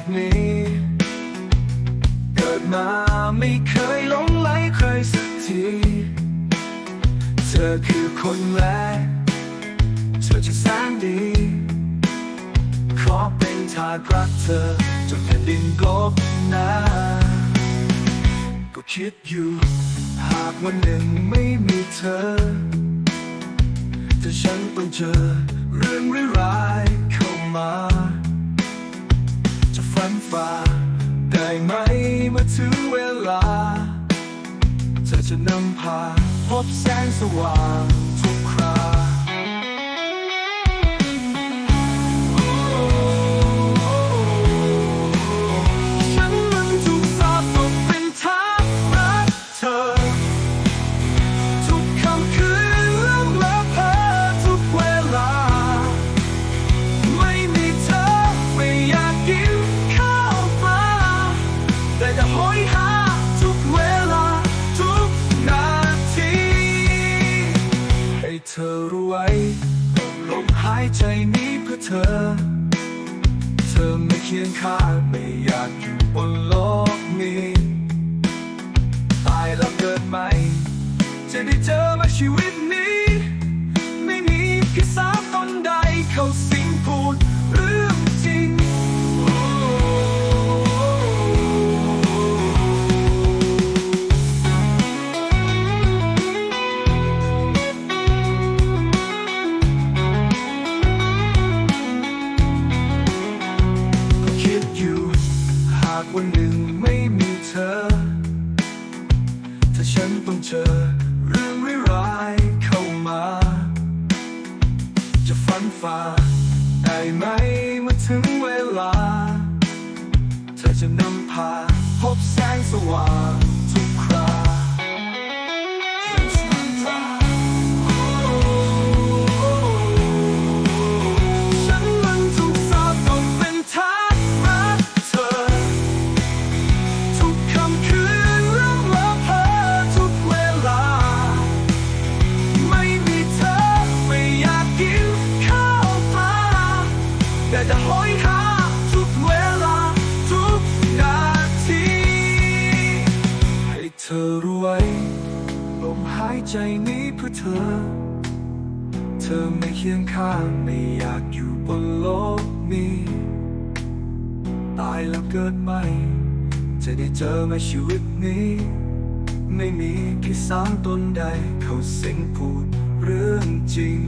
กนี้ เกิดมาไม่เคยหลงไหลใครสักที เธอคือคนแรก เธอจะแสนดี ขอเป็นทาสรักเธอจนแผ่นดินกลบหน้าก็คิดอยู่ หากวันหนึ่งไม่มีเธอ ถ้าฉันต้องเจอเรื่องร้าย จะนำพาพบแสงสว่าง เธอ เธอไม่เคียงข้างไม่อยากอยู่บนโลกนี้ ตายแล้วเกิดใหม่ จะได้เจอมาชีวิตนี้ ไม่มีแค่สาตนใดเขาสิ วันหนึ่งไม่มีเธอ ถ้าฉันต้องเจอเรื่องร้ายๆเข้ามา จะฝันฝ่าได้ไหมเมื่อถึงเวลา เธอจะนำพาพบแสงสว่าง ใจนี้เพื่อเธอ เธอไม่เคียงข้างไม่อยากอยู่บนโลกนี้ ตายแล้วเกิดใหม่ จะได้เจอมาชีวิตนี้ ไม่มีพิสารตนใดเขาสิงพูดเรื่องจริง